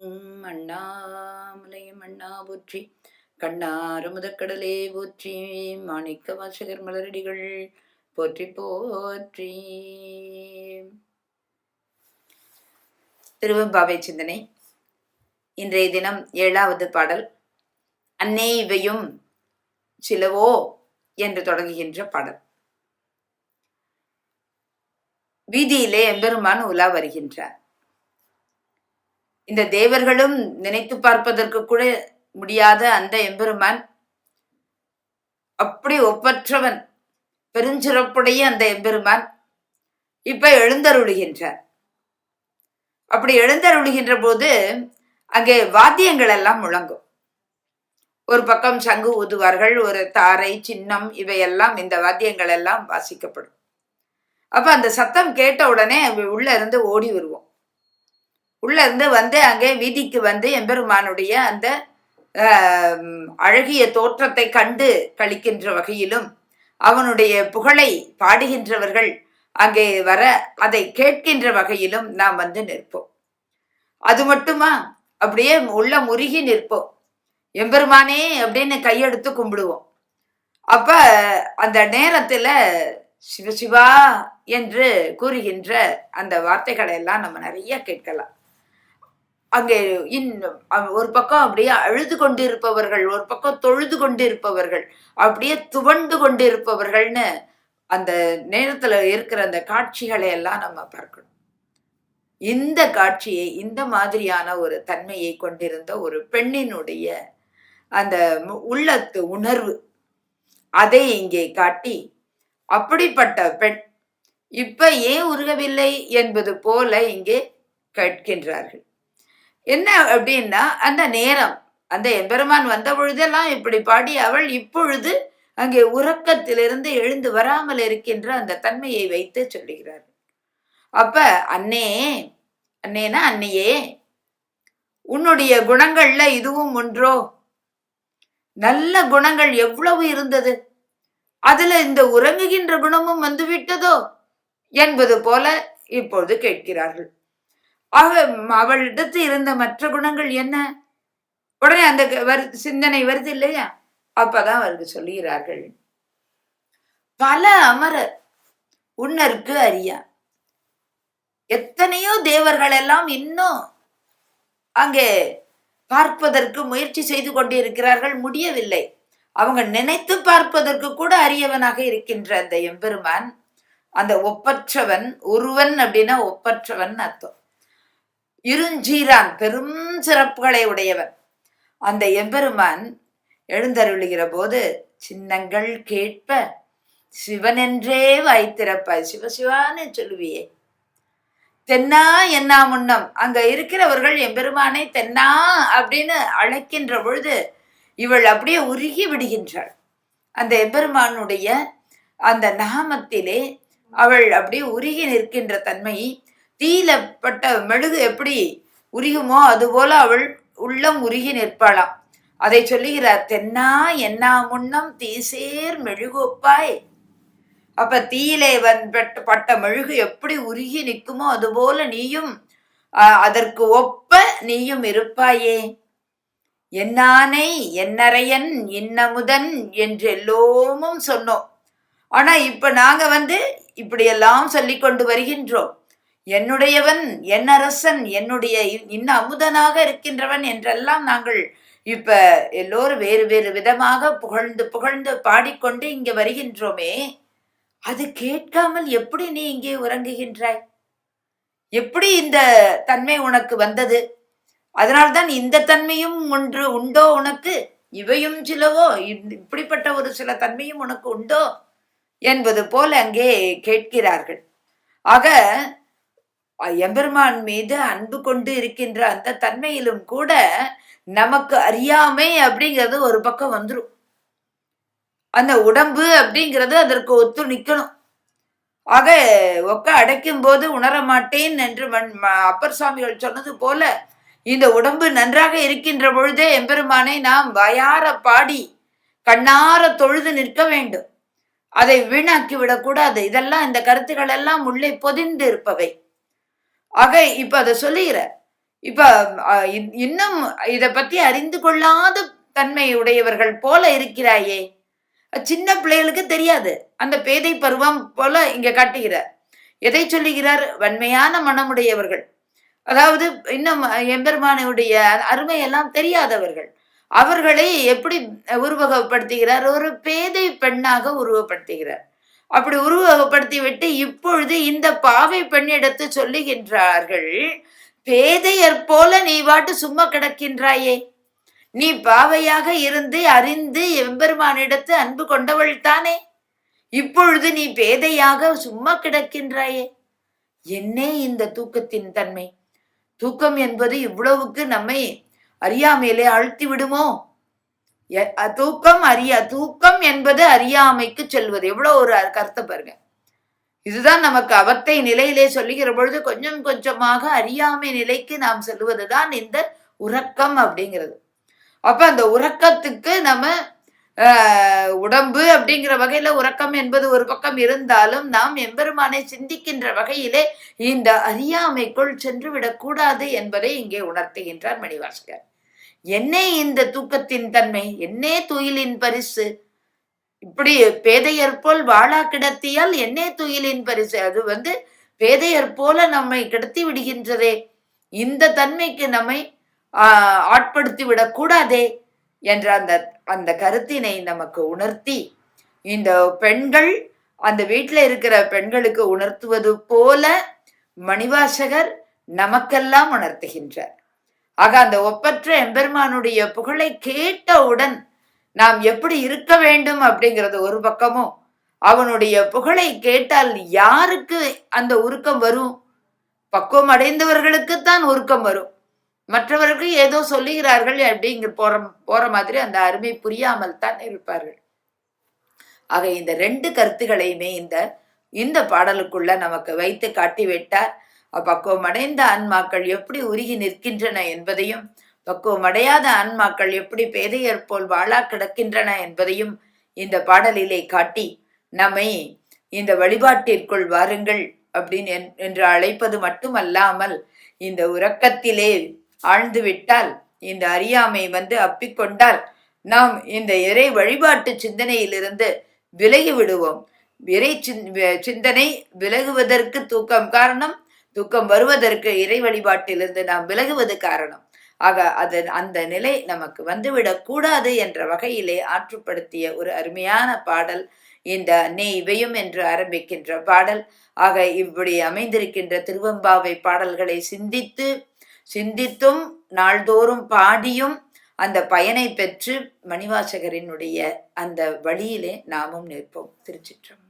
உம் அண்ணாமலையும் அண்ணா போற்றி. கண்ணாறு முதக்கடலே போற்றி. மாணிக்க வாசகர் மலரடிகள் போற்றி போற்றி. திருவம்பாவை சிந்தனை. இன்றைய தினம் ஏழாவது பாடல். அன்னே இவையும் சிலவோ என்று தொடங்குகின்ற பாடல். வீதியிலே எம்பெருமான் உலா வருகின்றார். இந்த தேவர்களும் நினைத்து பார்ப்பதற்கு கூட முடியாத அந்த எம்பெருமான் அப்படி ஒப்பற்றவன் பெருஞ்சிறப்புடைய அந்த எம்பெருமான் இப்ப எழுந்தருளுகின்றார். அப்படி எழுந்தருளுகின்ற போது அங்கே வாத்தியங்கள் எல்லாம் முழங்கும். ஒரு பக்கம் சங்கு ஊதுவார்கள் ஒரு தாரை சின்னம் இவையெல்லாம் இந்த வாத்தியங்கள் எல்லாம் வாசிக்கப்படும். அப்ப அந்த சத்தம் கேட்ட உடனே உள்ள இருந்து ஓடி வருவோம். உள்ள இருந்து வந்து அங்கே வீதிக்கு வந்து எம்பெருமானுடைய அந்த அழகிய தோற்றத்தை கண்டு கழிக்கின்ற வகையிலும் அவனுடைய புகழை பாடுகின்றவர்கள் அங்கே வர அதை கேட்கின்ற வகையிலும் நாம் வந்து நிற்போம். அது மட்டுமா? அப்படியே உள்ள முருகி நிற்போம். எம்பெருமானே அப்படின்னு கையெடுத்து கும்பிடுவோம். அப்ப அந்த நேரத்துல சிவசிவா என்று கூறுகின்ற அந்த வார்த்தைகளை எல்லாம் நம்ம நிறைய கேட்கலாம். அங்கே இன் ஒரு பக்கம் அப்படியே அழுது கொண்டிருப்பவர்கள் ஒரு பக்கம் தொழுது கொண்டிருப்பவர்கள் அப்படியே துவண்டு கொண்டிருப்பவர்கள்னு அந்த நேரத்துல இருக்கிற அந்த காட்சிகளை எல்லாம் நம்ம பார்க்கணும். இந்த காட்சியை இந்த மாதிரியான ஒரு தன்மையை கொண்டிருந்த ஒரு பெண்ணினுடைய அந்த உள்ளத்து உணர்வு அதை இங்கே காட்டி அப்படிப்பட்ட பெண் இப்ப ஏன் உருகவில்லை என்பது போல இங்கே கேட்கின்றார்கள். என்ன அப்படின்னா அந்த நேரம் அந்த எம்பெருமான் வந்த பொழுதெல்லாம் இப்படி பாடி அவள் இப்பொழுது அங்கே உறக்கத்திலிருந்து எழுந்து வராமல் இருக்கின்ற அந்த தன்மையை வைத்து சொல்லுகிறார். அப்ப அன்னே அன்னேனா அன்னையே உன்னுடைய குணங்கள்ல இதுவும் ஒன்றோ? நல்ல குணங்கள் எவ்வளவு இருந்தது? அதுல இந்த உறங்குகின்ற குணமும் வந்து விட்டதோ என்பது போல இப்பொழுது கேட்கிறார்கள். ஆக அவளிடத்து இருந்த மற்ற குணங்கள் என்ன? உடனே அந்த சிந்தனை வருது இல்லையா? அப்பதான் அவருக்கு சொல்லுகிறார்கள். பல அமரர் உன்னருக்கு அறியா. எத்தனையோ தேவர்கள் எல்லாம் இன்னும் அங்கே பார்ப்பதற்கு முயற்சி செய்து கொண்டிருக்கிறார்கள் முடியவில்லை. அவங்க நினைத்து பார்ப்பதற்கு கூட அரியவனாக இருக்கின்ற அந்த எம்பெருமான் அந்த ஒப்பற்றவன் ஒருவன் அப்படின்னா ஒப்பற்றவன் அர்த்தம். இருஞ்சீரான் பெரும் சிறப்புகளை உடையவர் அந்த எம்பெருமான் எழுந்தருளுகிற போது சின்னங்கள் கேட்ப சிவனென்றே வைத்திருப்பாய் சிவசிவான்னு சொல்லுவியே. தென்னா என்னா முன்னம் அங்க இருக்கிறவர்கள் எம்பெருமானை தென்னா அப்படின்னு அழைக்கின்ற பொழுது இவள் அப்படியே உருகி விடுகின்றாள். அந்த எம்பெருமானுடைய அந்த நாமத்திலே அவள் அப்படியே உருகி நிற்கின்ற தன்மை தீலப்பட்ட மெழுகு எப்படி உருகுமோ அதுபோல அவள் உள்ளம் உருகி நிற்பாளாம். அதை சொல்லுகிறார் தென்னா என்னா முன்னம் தீசேர் மெழுகுப்பாய்? அப்ப தீயிலே வன்பட்ட பட்ட மெழுகு எப்படி உருகி நிற்குமோ அதுபோல நீயும் அதற்கு ஒப்ப நீயும் இருப்பாயே. என்னானை என்னறையன் இன்னமுதன் என்று எல்லோமும் சொன்னோம். ஆனா இப்ப நாங்க வந்து இப்படியெல்லாம் சொல்லி கொண்டு வருகின்றோம். என்னுடையவன் என் அரசன் என்னுடைய இன்ன அமுதனாக இருக்கின்றவன் என்றெல்லாம் நாங்கள் இப்ப எல்லோரும் வேறு வேறு விதமாக புகழ்ந்து புகழ்ந்து பாடிக்கொண்டு இங்க வருகின்றோமே. அது கேட்காமல் எப்படி நீ இங்கே உறங்குகின்றாய்? எப்படி இந்த தன்மை உனக்கு வந்தது? அதனால்தான் இந்த தன்மையும் ஒன்று உண்டோ உனக்கு? இவையும் சிலவோ? இப்படிப்பட்ட ஒரு சில தன்மையும் உனக்கு உண்டோ? என்பது போல அங்கே கேட்கிறார்கள். ஆக எம்பெருமான் மீது அன்பு கொண்டு இருக்கின்ற அந்த தன்மையிலும் கூட நமக்கு அறியாமை அப்படிங்கிறது ஒரு பக்கம் வந்துடும் அந்த உடம்பு அப்படிங்கிறது அதற்கு ஒத்து நிற்கணும் ஆக ஒக்க அடைக்கும் போது உணர மாட்டேன் என்று அப்பர் சுவாமிகள் சொன்னது போல இந்த உடம்பு நன்றாக இருக்கின்ற பொழுதே எம்பெருமானை நாம் வயார பாடி கண்ணார தொழுது நிற்க வேண்டும். அதை வீணாக்கி விடக்கூடாது இதெல்லாம் இந்த கருத்துக்கள் எல்லாம் உள்ளே பொதிந்து இருப்பவை. ஆக இப்ப அதை சொல்லுகிற இப்ப இன்னும் இதை பத்தி அறிந்து கொள்ளாத தன்மை உடையவர்கள் போல இருக்கிறாயே. சின்ன பிள்ளைகளுக்கு தெரியாது. அந்த பேதை பருவம் போல இங்க காட்டுகிறார் எதை சொல்லுகிறார்? வன்மையான மனமுடையவர்கள். அதாவது இன்னும் எம்பெருமானுடைய அருமையெல்லாம் தெரியாதவர்கள். அவர்களை எப்படி உருவகப்படுத்துகிறார்? ஒரு பேதை பெண்ணாக உருவப்படுத்துகிறார் அப்படி உருவகப்படுத்தி விட்டு இப்பொழுது இந்த பாவை பெண்ணிடத்து சொல்லுகின்றார்கள் பேதையர் போல நீ வாட்டு சும்மா கிடக்கின்றாயே. நீ பாவையாக இருந்து அறிந்து எம்பெருமானிடத்து அன்பு கொண்டவள் தானே. இப்பொழுது நீ பேதையாக சும்மா கிடக்கின்றாயே. என்னே இந்த தூக்கத்தின் தன்மை? தூக்கம் என்பது இவ்வளவுக்கு நம்மை அறியாமையிலே அழுத்தி விடுமோ? தூக்கம் அறியா தூக்கம் என்பது அறியாமைக்கு செல்வது. எவ்வளவு ஒரு கருத்தை பாருங்க. இதுதான் நமக்கு அவத்தை நிலையிலே சொல்லுகிற பொழுது கொஞ்சம் கொஞ்சமாக அறியாமை நிலைக்கு நாம் செல்வதுதான் இந்த உறக்கம் அப்படிங்கிறது. அப்ப அந்த உறக்கத்துக்கு நம்ம ஆஹ், உடம்பு அப்படிங்கிற வகையில உறக்கம் என்பது ஒரு பக்கம் இருந்தாலும் நாம் எம்பெருமானை சிந்திக்கின்ற வகையிலே இந்த அறியாமைக்குள் சென்று விடக்கூடாது என்பதை இங்கே உணர்த்துகின்றார் மணிவாசகர். என்னே இந்த தூக்கத்தின் தன்மை? என்னே துயிலின் பரிசு? இப்படி பேதையர் போல் வாழா கிடத்தியால் என்னே துயிலின் பரிசு? அது வந்து பேதையர் போல நம்மை கிடத்தி விடுகின்றதே. இந்த தன்மைக்கு நம்மை ஆஹ், ஆட்படுத்தி விடக்கூடாதே என்ற அந்த அந்த கருத்தினை நமக்கு உணர்த்தி இந்த பெண்கள் அந்த வீட்டில் இருக்கிற பெண்களுக்கு உணர்த்துவது போல மணிவாசகர் நமக்கெல்லாம் உணர்த்துகின்றார். ஆக அந்த ஒப்பற்ற எம்பெருமானுடைய புகழை கேட்டவுடன் நாம் எப்படி இருக்க வேண்டும் அப்படிங்கிறது ஒரு பக்கமும் அவனுடைய புகழை கேட்டால் யாருக்கு அந்த உருக்கம் வரும்? பக்குவம் அடைந்தவர்களுக்குத்தான் உருக்கம் வரும். மற்றவர்கள் ஏதோ சொல்லுகிறார்கள் அப்படிங்கிற போற போற மாதிரி அந்த அருமை புரியாமல் தான் இருப்பார்கள். ஆக இந்த ரெண்டு கருத்துகளையுமே இந்த இந்த பாடலுக்குள்ள நமக்கு வைத்து காட்டிவிட்டார். விட்டார் அடைந்த ஆன்மாக்கள் எப்படி உருகி நிற்கின்றன என்பதையும் பக்குவம் அடையாத ஆன்மாக்கள் எப்படி பேதையர் போல் வாழா கிடக்கின்றன என்பதையும் இந்த பாடலிலே காட்டி நம்மை இந்த வழிபாட்டிற்குள் வாருங்கள் அப்படின்னு என்- என்று அழைப்பது மட்டுமல்லாமல் இந்த உறக்கத்திலே ஆழ்ந்து விட்டால் இந்த அறியாமை வந்து அப்பிக்கொண்டால் நாம் இந்த இறை வழிபாட்டு சிந்தனையிலிருந்து விலகி விடுவோம். இறை சிந்- சிந்தனை விலகுவதற்கு தூக்கம் காரணம் துக்கம் வருவதற்கு இறை வழிபாட்டிலிருந்து நாம் விலகுவது காரணம். ஆக அது அந்த நிலை நமக்கு வந்துவிடக் கூடாது என்ற வகையிலே ஆற்றுப்படுத்திய ஒரு அருமையான பாடல் இந்த நே இவையும் என்று ஆரம்பிக்கின்ற பாடல். ஆக இப்படி அமைந்திருக்கின்ற திருவம்பாவை பாடல்களை சிந்தித்து சிந்தித்தும் நாள்தோறும் பாடியும் அந்த பயனை பெற்று மணிவாசகரினுடைய அந்த வழியிலே நாமும் நிற்போம். திருச்சிற்றம்